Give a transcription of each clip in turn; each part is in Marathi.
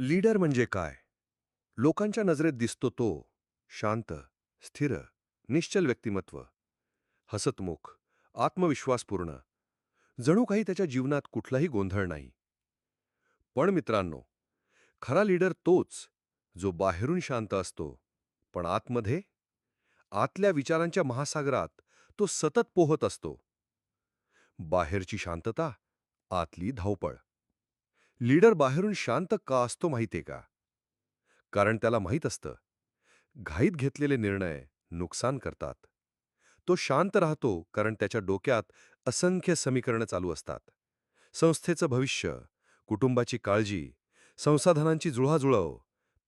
लीडर म्हणजे काय? लोकांच्या नजरेत दिसतो तो शांत स्थिर निश्चल व्यक्तिमत्व. हसतमुख आत्मविश्वासपूर्ण. जणू काही त्याच्या जीवनात कुठलाही गोंधळ नाही. पण मित्रांनो खरा लीडर तोच जो बाहेरून शांत असतो पण आतमध्ये आतल्या विचारांच्या महासागरात तो सतत पोहत असतो. बाहेरची शांतता आतली धावपळ. लीडर बाहेरून शांत का असतो माहितीये का? कारण त्याला माहीत असतं. घाईत घेतलेले निर्णय नुकसान करतात. तो शांत राहतो कारण त्याच्या डोक्यात असंख्य समीकरणं चालू असतात. संस्थेचं भविष्य कुटुंबाची काळजी संसाधनांची जुळवाजुळव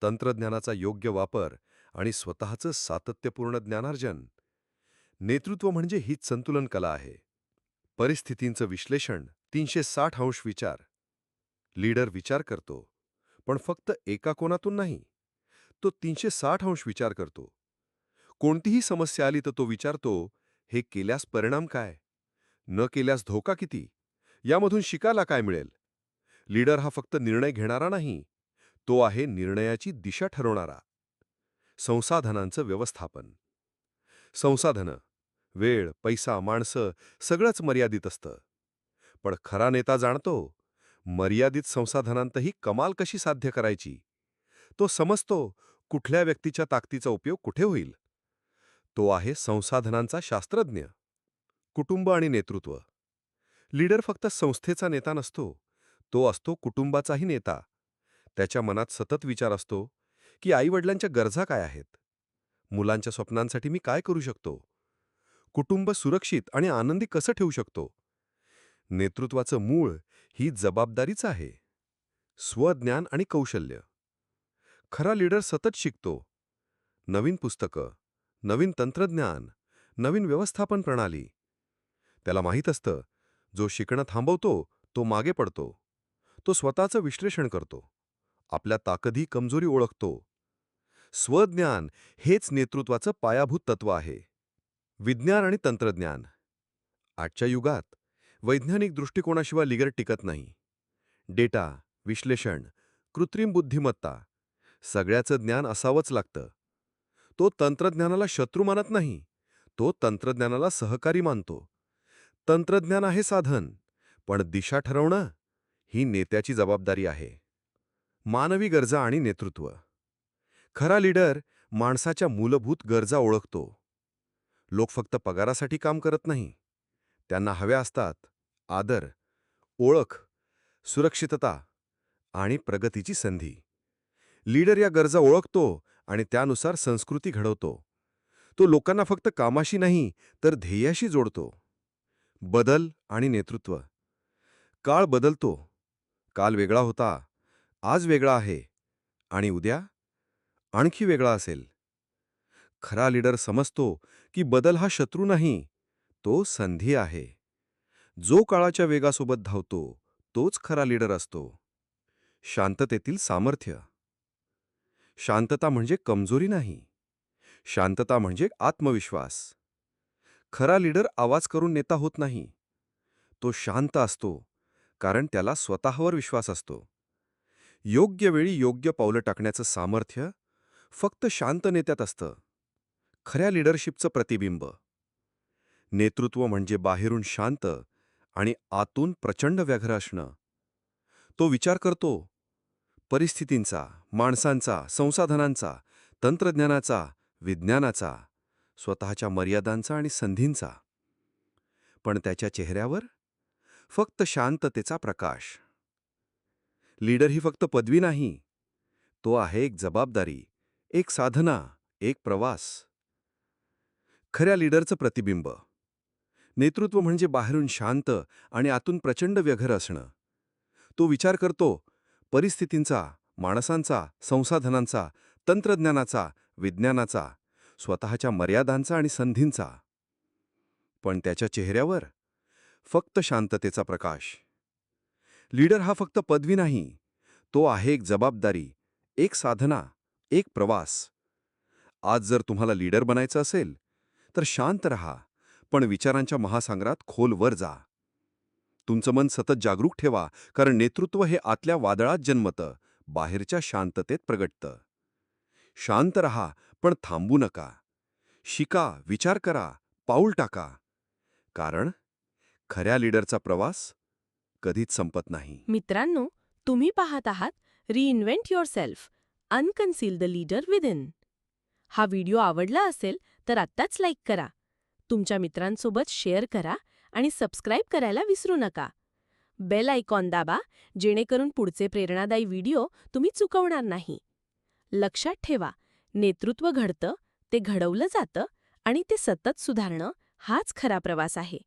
तंत्रज्ञानाचा योग्य वापर आणि स्वतःचं सातत्यपूर्ण ज्ञानार्जन. नेतृत्व म्हणजे हीच संतुलन कला आहे. परिस्थितींचं विश्लेषण तीनशे साठ अंश विचार लीडर विचार करतो पण फक्त एका कोणातून नाही तो तीनशे साठ अंश विचार करतो. कोणतीही समस्या आली तर तो विचारतो हे केल्यास परिणाम काय? न केल्यास धोका किती? यामधून शिकायला काय मिळेल? लीडर हा फक्त निर्णय घेणारा नाही तो आहे निर्णयाची दिशा ठरवणारा. संसाधनांचं व्यवस्थापन. संसाधनं वेळ पैसा माणसं सगळंच मर्यादित असतं. पण खरा नेता जाणतो मर्यादित संसाधनांतही कमाल कशी साध्य करायची? तो समजतो कुठल्या व्यक्तीच्या ताकदीचा उपयोग कुठे होईल. तो आहे संसाधनांचा शास्त्रज्ञ कुटुंब आणि नेतृत्व. लीडर फक्त संस्थेचा नेता नसतो तो असतो कुटुंबाचाही नेता. त्याच्या मनात सतत विचार असतो की आईवडिलांच्या गरजा काय आहेत? मुलांच्या स्वप्नांसाठी मी काय करू शकतो? कुटुंब सुरक्षित आणि आनंदी कसं ठेवू शकतो? नेतृत्वाचं मूळ ही जबाबदारीच आहे. स्वज्ञान आणि कौशल्य. खरा लीडर सतत शिकतो. नवीन पुस्तकं नवीन तंत्रज्ञान नवीन व्यवस्थापन प्रणाली. त्याला माहीत असतं जो शिकणं थांबवतो तो मागे पडतो. तो स्वतःचं विश्लेषण करतो. आपल्या ताकदी कमजोरी ओळखतो. स्वज्ञान हेच नेतृत्वाचं पायाभूत तत्व आहे. विज्ञान आणि तंत्रज्ञान. आजच्या युगात वैज्ञानिक दृष्टिकोनाशिवाय लिगर टिकत नाही. डेटा विश्लेषण कृत्रिम बुद्धिमत्ता सगळ्याचं ज्ञान असावंच लागतं. तो तंत्रज्ञानाला शत्रू मानत नाही तो तंत्रज्ञानाला सहकारी मानतो. तंत्रज्ञान आहे साधन पण दिशा ठरवणं ही नेत्याची जबाबदारी आहे. मानवी गरजा आणि नेतृत्व. खरा लीडर माणसाच्या मूलभूत गरजा ओळखतो. लोक फक्त पगारासाठी काम करत नाही. त्यांना हव्या असतात आदर ओळख सुरक्षितता आणि प्रगतीची संधी. लीडर या गरजा ओळखतो आणि त्यानुसार संस्कृती घडवतो. तो लोकांना फक्त कामाशी नाही तर ध्येयाशी जोडतो. बदल आणि नेतृत्व. काळ बदलतो. काल वेगळा होता आज वेगळा आहे आणि उद्या आणखी वेगळा असेल. खरा लीडर समजतो की बदल हा शत्रू नाही तो संधी आहे. जो काळाच्या वेगासोबत धावतो तोच खरा लीडर असतो. शांततेतील सामर्थ्य. शांतता म्हणजे कमजोरी नाही. शांतता म्हणजे आत्मविश्वास. खरा लीडर आवाज करून नेता होत नाही. तो शांत असतो कारण त्याला स्वतःवर विश्वास असतो. योग्य वेळी योग्य पावलं टाकण्याचं सामर्थ्य फक्त शांत नेत्यात असतं. खऱ्या लीडरशिपचं प्रतिबिंब. नेतृत्व म्हणजे बाहेरून शांत आणि आतून प्रचंड व्याघ्र असणं. तो विचार करतो परिस्थितींचा माणसांचा संसाधनांचा तंत्रज्ञानाचा विज्ञानाचा स्वतःच्या मर्यादांचा आणि संधींचा. पण त्याच्या चेहऱ्यावर फक्त शांततेचा प्रकाश. लीडर ही फक्त पदवी नाही तो आहे एक जबाबदारी एक साधना एक प्रवास. खऱ्या लीडरचं प्रतिबिंब. नेतृत्व म्हणजे बाहेरून शांत आणि आतून प्रचंड व्यघर असणं. तो विचार करतो परिस्थितींचा माणसांचा संसाधनांचा तंत्रज्ञानाचा विज्ञानाचा स्वतःच्या मर्यादांचा आणि संधींचा. पण त्याच्या चेहऱ्यावर फक्त शांततेचा प्रकाश. लीडर हा फक्त पदवी नाही तो आहे एक जबाबदारी एक साधना एक प्रवास. आज जर तुम्हाला लीडर बनायचं असेल तर शांत रहा. पण विचारांच्या महासागरात खोलवर जा. तुमचं मन सतत जागरूक ठेवा कारण नेतृत्व हे आतल्या वादळात जन्मतं बाहेरच्या शांततेत प्रगटतं. शांत रहा पण थांबू नका. शिका विचार करा पाऊल टाका. कारण खऱ्या लीडरचा प्रवास कधीच संपत नाही. मित्रांनो तुम्ही पाहत आहात reinvent yourself unconceal the leader within हा व्हिडिओ आवडला असेल तर आत्ताच लाईक करा. तुमच्या मित्रांसोबत शेअर करा आणि सबस्क्राईब करायला विसरू नका. बेल आयकॉन दाबा जेणेकरून पुढचे प्रेरणादायी व्हिडिओ तुम्ही चुकवणार नाही. लक्षात ठेवा नेतृत्व घडतं ते घडवलं जातं आणि ते सतत सुधारणं हाच खरा प्रवास आहे.